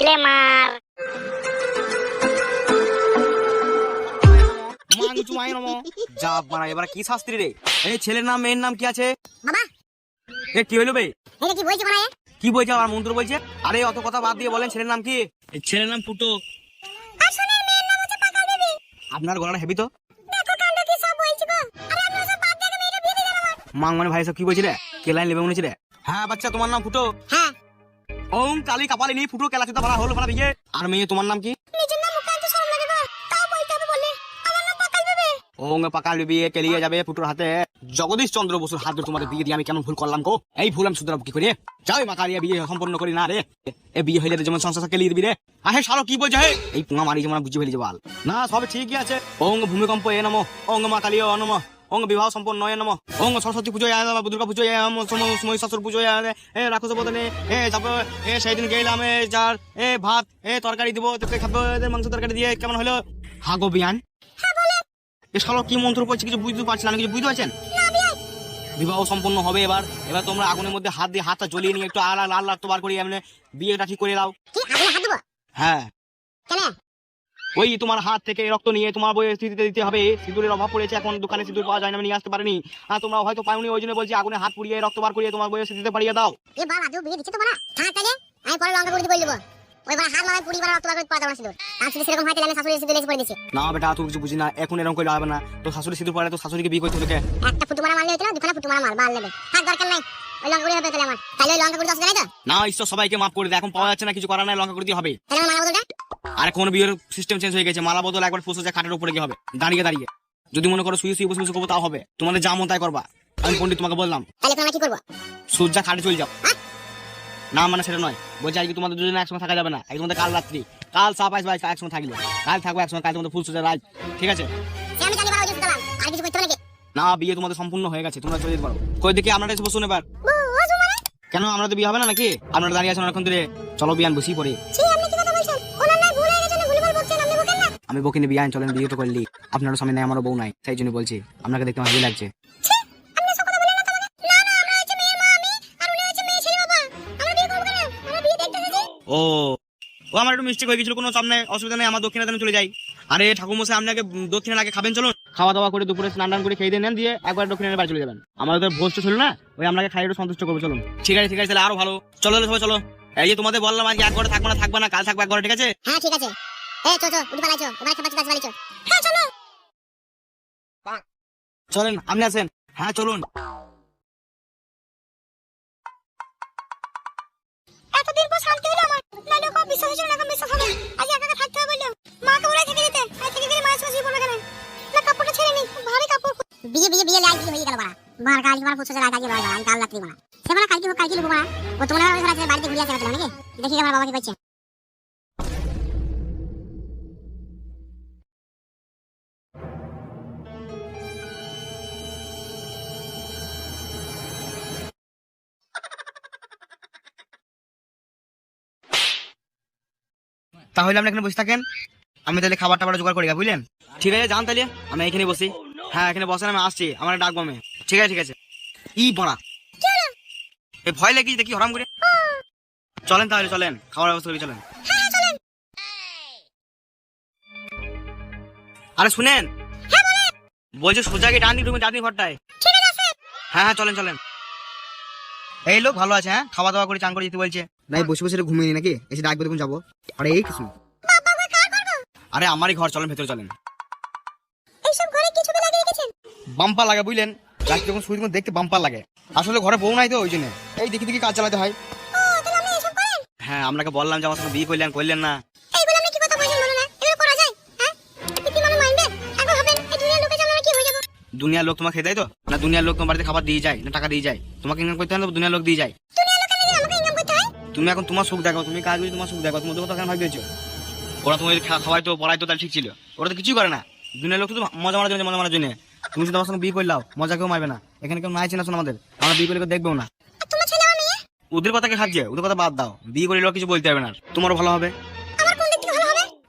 Disclaimer মাংচু মাই নমো যা মারা এবার কি শাস্ত্রী রে? এই ছেলের নাম মেয়ের নাম কি আছে? বাবা। এ কি হইল বে? এটা কি মানে কি বলছে? আমার মন্ত্র বলছে? আরে অত কথা বাদ দিয়ে বলেন ছেলের নাম কি? এই ছেলের নাম ফুটো আসলে মেয়ের নাম হচ্ছে পাকা বেবি। আপনার গলাটা হেবি তো? দেখো কাণ্ড কি সব বলছি গো। আরে আমি ওসব বাদ দিয়ে মেয়েটা বিয়ে দিয়ে দেবো মাং মানে ভাই সব কি বলছিলে কে লাইন লেবে মনে হচ্ছে রে? হ্যাঁ বাচ্চা তোমার নাম ফুটো হ্যাঁ। ওম কালি কপালে নি ফুটো কেলা চুতা ভাড়া হলো ভাড়া আর মেয়ে তোমার নাম কি? পাকাল বিয়ে কেলিয়ে যাবে ফুটোর হাতে। জগদীশ চন্দ্র বসুর হাত ধরে তোমাদের বিয়ে দিয়ে আমি কেমন ভুল করলাম গো? এই ভুল আমি শুধরাবো কি করে? যাই মাকালিয়া বিয়ে সম্পন্ন করি না রে। এ বিয়ে হইলে যেমন সংসার কেলিয়ে দিবি রে। আহে সারো কি বলছে হে? এই পুঙা মারি যেমন বুঝে ফেলি বাল। না সব ঠিকই আছে। ওং ভূমিকম্প এ নম। ওং মা কালিয়া অ নম। ওং বিবাহ সম্পন্ন নয় নম। ওং সরস্বতী পুজো আয় দুর্গা পুজো আয় শাশুর পুজো আয় এ রাক্ষস বদনে এ যাব এ সেই দিন গেলাম এ যার এ ভাত এ তরকারি দিব তোকে খাব মাংস তরকারি দিয়ে কেমন হলো? হাগো বিয়ান। এ শালো কি মন্ত্র পড়ছে কিছু বুঝতে পারছি না কিছু বুঝতে পারছেন? বিবাহ সম্পন্ন হবে এবার এবার তোমরা আগুনের মধ্যে হাত দিয়ে হাতটা জ্বলিয়ে নিয়ে একটু আলা লাল লাল বার করি এমনি বিয়েটা ঠিক করে দাও। হ্যাঁ। ওই তোমার হাত থেকে রক্ত নিয়ে তোমার বইয়ের স্থিতিতে দিতে হবে। সিঁদুরের অভাব পড়েছে এখন দোকানে সিঁদুর পাওয়া যায় না নিয়ে আসতে পারিনি। আর তোমরা হয়তো পাওনি ওই জন্য বলছি আগুনে হাত পুড়িয়ে রক্ত বার করিয়ে তোমার বইয়ের স্থিতিতে পারিয়ে দাও। এ বাবা আজও বিয়ে দিচ্ছে তো বানা থাক তাহলে আমি পরে লঙ্কা করে দিয়ে বলব ওই হাত মারায় পুরি বার রক্ত বার করে পাওয়া যাবে সিঁদুর। আর যদি সেরকম হয় তাহলে আমি শাশুড়ি সিঁদুর লেগে পড়ে দিছি না বেটা তুই কিছু বুঝি না এখন এরকম করে হবে না। তো শাশুড়ি সিঁদুর পড়লে তো শাশুড়িকে বিয়ে করতে হবে একটা ফুটু মারা মারলে হতো না দুখানা ফুটু মারা মার মার নেবে। থাক দরকার নাই। ওই লঙ্কা করে হবে তাহলে আমার। তাহলে ওই লঙ্কা দশ না ঈশ্বর সবাইকে মাফ করে এখন পাওয়া যাচ্ছে না কিছু করার নাই লঙ্কা করে হবে। তাহলে মারা বদলটা আর এখন বিয়ের সিস্টেম চেঞ্জ হয়ে গেছে মালা বদল একবার ফুসে খাটের উপরে গিয়ে হবে। দাঁড়িয়ে দাঁড়িয়ে। যদি মনে করো শুয়ে শুয়ে বসে বসে করব তাও হবে। তোমাদের যা মন তাই করবা। আমি পন্ডিত তোমাকে বললাম সূর্যা খাটে চলে যাও। না মানে সেটা নয়। বলছি আজকে তোমাদের দুজনে একসঙ্গে থাকা যাবে না। একদম কাল রাত্রি। কাল সাপ আসবে একসঙ্গে থাকলে কাল থাকব একসঙ্গে কাল তোমাদের ফুল সূর্যের রাত। ঠিক আছে? না বিয়ে তোমাদের সম্পূর্ণ হয়ে গেছে। তোমরা চলে যেতে পারো। কই দেখি আপনারা এসে বসুন এবার। জুমারে কেন আমরা তো বিয়ে হবে না নাকি? আপনারা দাঁড়িয়ে আছেন অনেকক্ষণ ধরে। চলো বিয়ান বসি পড়ে। আমি বকিনি বিয়ান চলেন বিয়ে তো করলি। আপনারও সামনে নেই আমারও বউ নাই। সেই জন্য বলছি আপনাকে দেখতে আমার ভালো লাগছে। ছি আপনি সব কথা বলেন না তো আমাকে না না আমরা হচ্ছে মেয়ের মা আমি আর উনি হচ্ছে মেয়ে ছেলে বাবা। আমরা বিয়ে করব কেন? আমরা বিয়ে দেখতে এসেছি। ও ও আমার একটু মিস্টেক হয়ে গেছিল কোনো সামনে অসুবিধা নেই আমার দক্ষিণে চলে যাই। আরে ঠাকুর মশাই আপনি আগে দক্ষিণে আগে খাবেন চলুন। খাওয়া দাওয়া করে দুপুরে স্নান টান করে খেয়ে দিয়ে নেন দিয়ে একবার দক্ষিণের বাড়ি চলে যাবেন। আমাদের ভোজ তো ছিল না ওই আপনাকে খাই একটু সন্তুষ্ট করব চলুন। ঠিক আছে ঠিক আছে তাহলে আরও ভালো। চলো সবাই চলো। এই যে তোমাদের বললাম আজকে এক ঘরে থাকবে না থাকবে না কাল থাকবে এক ঘরে ঠিক আছে? হ্যাঁ ঠিক আছে। এই চো চো উঠে পালাইছো হ্যাঁ চলো। চলেন আপনি আছেন? হ্যাঁ চলুন। এতদিন পর শান্তি হলো আমার। নাইলে খুব বিশ্বাস হয়েছিল না এখন বিশ্বাস হবে আজ একা একা থাকতে হবে বলল মাকে বলে থেকে যেতে। আর থেকে গেলে মায়ের সঙ্গে পড়বে কেন? না কাপড়টা ছেড়ে নি ভারী কাপড় বিয়ে হয়ে গেল বাড়া। ফুসে বাড়া। বাড়া। কালকে হোক কালকে লোক বাড়া। ও তোমরা ওই রাতে বাড়িতে ঘুরে আসতে নাকি দেখি আমার বাবাকে পাচ্ছে তাহলে আপনি এখানে বসে থাকেন। আমি তাহলে খাবার টাবার জোগাড় করি বুঝলেন? ঠিক আছে যান তাহলে। আমি এখানে বসি। হ্যাঁ এখানে বসেন আমি আসছি। আমার ডাকবো আমি ঠিক আছে ঠিক আছে। ই বড়া। এ ভয় লেগেছে দেখি হরাম করে। চলেন তাহলে চলেন। খাবার ব্যবস্থা করি চলেন। আরে শুনেন? বলছি সোজা গিয়ে ডান তুমি ডান ঘরটায়। হ্যাঁ হ্যাঁ চলেন চলেন। এই লোক ভালো আছে হ্যাঁ? খাওয়া দাওয়া করে চান করে যেতে বলছে। নাই বসে বসে ঘুমিয়ে নি নাকি? এসে ডাকবে তখন যাব। আরে এই কিছু আরে আমারই ঘর চলেন ভেতরে চলেন। এইসব ঘরে কিছু তো লাগিয়ে রেখেছেন? বাম্পার লাগে বুঝলেন? রাত যখন শুয়ে তখন দেখতে বাম্পার লাগে। আসলে ঘরে বউ নাই তো ওই জন্য। এই দেখি দেখি কাজ চালাতে হয়। হ্যাঁ আপনাকে বললাম যে আমার সঙ্গে বিয়ে করলেন করলেন না। হ্যাঁ? দুনিয়ার লোকে দুনিয়ার তোমাকে খেয়ে দেয় তো? না দুনিয়ার লোক তোমার বাড়িতে খাবার দিয়ে যায় না টাকা দিয়ে যায়? তোমাকে ইনকাম করতে হয় না দুনিয়ার লোক দিয়ে যায়? তুমি এখন তোমার সুখ দেখো তুমি কাজ করি তোমার সুখ দেখো তুমি ওদের কথা কেন ভাবিয়েছো? ওরা তোমার খাওয়াই তো পড়াই তো তাহলে ঠিক ছিল। ওরা তো কিছুই করে না। দুনিয়ার লোক তো মজা মারার জন্য মজা মারার জন্য। তুমি যদি আমার সঙ্গে বিয়ে করলাও মজা কেউ মারবে না। এখানে কেউ নাই চেনা শোনা আমাদের। আমরা বিয়ে করলে দেখবেও না। তোমার ওদের কথা কে খাচ্ছে ওদের কথা বাদ দাও। বিয়ে করলে কিছু বলতে হবে না। তোমারও ভালো হবে।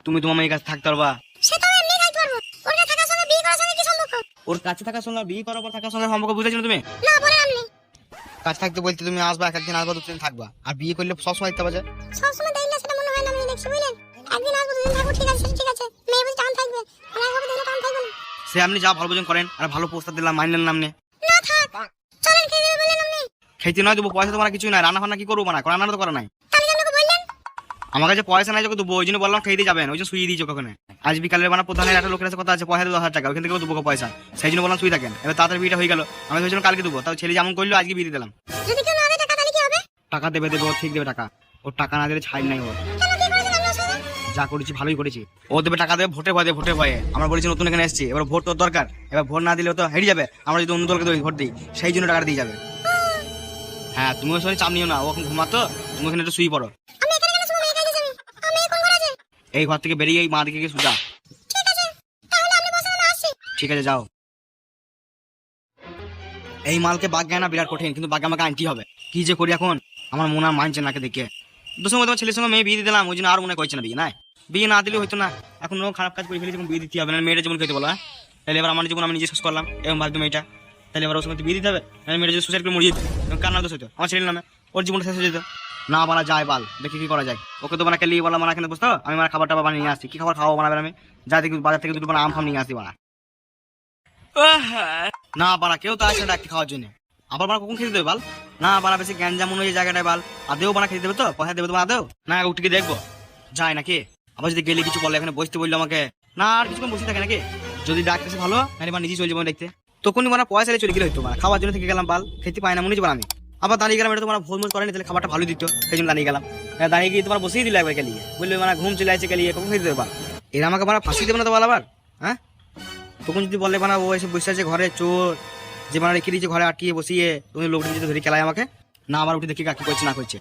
তুমি তোমার মেয়ের কাছে থাকতে পারবা। ওর কাছে থাকার সঙ্গে বিয়ে করার সঙ্গে কি সম্পর্ক? ওর কাছে থাকার সঙ্গে বিয়ে করার পর থাকার সঙ্গে সম্পর্ক বুঝেছ না তুমি? না বলেন কাছে থাকতে বলতে তুমি আসবা এক একদিন আসবা দুদিন থাকবা। আর বিয়ে করলে সবসময় দিতে পারবে সবসময় দেখলে সেটা মনে হয় না আমি দেখছি বুঝলেন? একদিন আসব দুদিন থাকব ঠিক আছে ঠিক আছে। মেয়ে বলছে টান থাকবে আর এক হবে দিলে টান থাকবে না। সে আপনি যা ভালো বোঝেন করেন আর ভালো প্রস্তাব দিলাম মাইনেন আপনি। না থাক চলেন খেয়ে দেবে বললেন আপনি। খেতে নয় দেবো পয়সা তোমার কিছু নাই রান্না ফান্না কি করব না রান্না তো করা নাই। আমার কাছে পয়সা নাই যখন দেবো ওই জন্য বললাম খেতে যাবেন ওই জন্য শুয়ে দিয়েছ কখনো? আজ বিকালে বানা প্রধানের একটা লোকের কথা আছে পয়সা দশ হাজার টাকা ওখান থেকে দেবো পয়সা। সেই জন্য বললাম শুয়ে থাকেন। এবার তাড়াতাড়ি বিয়েটা হয়ে গেল আমি ভেবেছিলাম কালকে দেবো। তাও ছেলে যেমন করল আজকে বিয়ে দিলাম। টাকা দেবে দেবে ও ঠিক দেবে টাকা। ওর টাকা না দিলে ছাড় নাই ওর। সাথে যা করেছি ভালোই করেছি। ও দেবে টাকা দেবে ভোটে ভয়ে ভোটে ভয়ে। আমরা বলেছি নতুন এখানে এসেছি এবার ভোট তোর দরকার। এবার ভোট না দিলে তো হেরে যাবে। আমরা যদি অন্য দলকে ভোট দিই সেই জন্য টাকা দিয়ে যাবে। হ্যাঁ তুমি তুমিও সঙ্গে চাপ নিও না ও এখন ঘুমাতো তুমি ওখানে একটু শুয়ে পড়ো আমি এখানে কেন শুভ মেয়ে কাছে যাবি আমি কোন ঘরে আছে এই ঘর থেকে বেরিয়ে এই মা দিকে গিয়ে সুজা ঠিক আছে যাও। এই মালকে বাগ্যা না বিরাট কঠিন কিন্তু বাগ্যা আমাকে আনতেই হবে। কি যে করি এখন? আমার মনে আর মানছে নাকে দেখে। মধ্যে আমার ছেলের সঙ্গে মেয়ে বিয়ে দিয়ে দিলাম ওই জন্য আর মনে করছে না বিয়ে নাই? বিয়ে না দিলে হয়তো না। এখন ও খারাপ কাজ করে ফেলেছে এখন বিয়ে দিতে হবে না মেয়েটা যেমন খেতে বলা হ্যাঁ? তাহলে এবার আমার জীবন আমি নিজে শেষ করলাম এবং ভাবতো মেয়েটা? তাহলে এবার ওর সঙ্গে বিয়ে দিতে হবে মেয়েটা যদি সুসাইড করে মরে যেত এবং কার নাম দোষ হতো আমার ছেলের নামে। ওর জীবনটা শেষ হয়ে যেত। না বানা যায় বাল, দেখি কি করা যায়। ওকে তো বানাকে লিয়ে বললাম মানা বসতো আমি আমার খাবার টাবার বানিয়ে নিয়ে আসছি। কি খাবার খাওয়া বানাবে আমি? যা দেখি বাজার থেকে দুটো বানা আম ফাম নিয়ে আসি বানা না বাড়া, কেউ তো আসে না খাওয়ার জন্য। আবার বাড়া কখন খেতে দেবে বাল? না বাড়া, বেশি যেমন ওই জায়গাটায় বাল। আদেও বানা খেতে দেবে তো? পয়সা দেবে তো আদেও না উঠে দেখব। যায় নাকি? আবার যদি গেলে কিছু বলে, এখানে বসতে বলল আমাকে। না, আর কিছুক্ষণ বসে থাকে নাকি? যদি ডাক্তার ভালো মানে নিজেই চলে যাব দেখতে। তখনই মানে পয়সা চলে গেলে হইতো মানে। খাওয়ার জন্য থেকে গেলাম বাল। খেতে পাই না, মনে হচ্ছে আমি। আবার দাঁড়িয়ে গেলাম, এটা তোমার ভোজ মোজ করেনি, তাহলে খাবারটা ভালো দিত, সেই জন্য দাঁড়িয়ে গেলাম। এবার দাঁড়িয়ে গিয়ে তোমার বসিয়ে দিলে একবার গেলিয়ে বললে মানে ঘুম চলে আছে গেলিয়ে কখন খেতে দেবা? এরা আমাকে মানে ফাঁসি দেবে না তো আবার হ্যাঁ? তখন যদি বলে মানে ও এসে বসে আছে ঘরে, চোর, যে মানে রেখে দিয়েছে ঘরে আটকিয়ে বসিয়ে, তুমি লোকটা যদি ধরে খেলায় আমাকে, না আবার উঠে দেখি কাকি করছে, না করছে।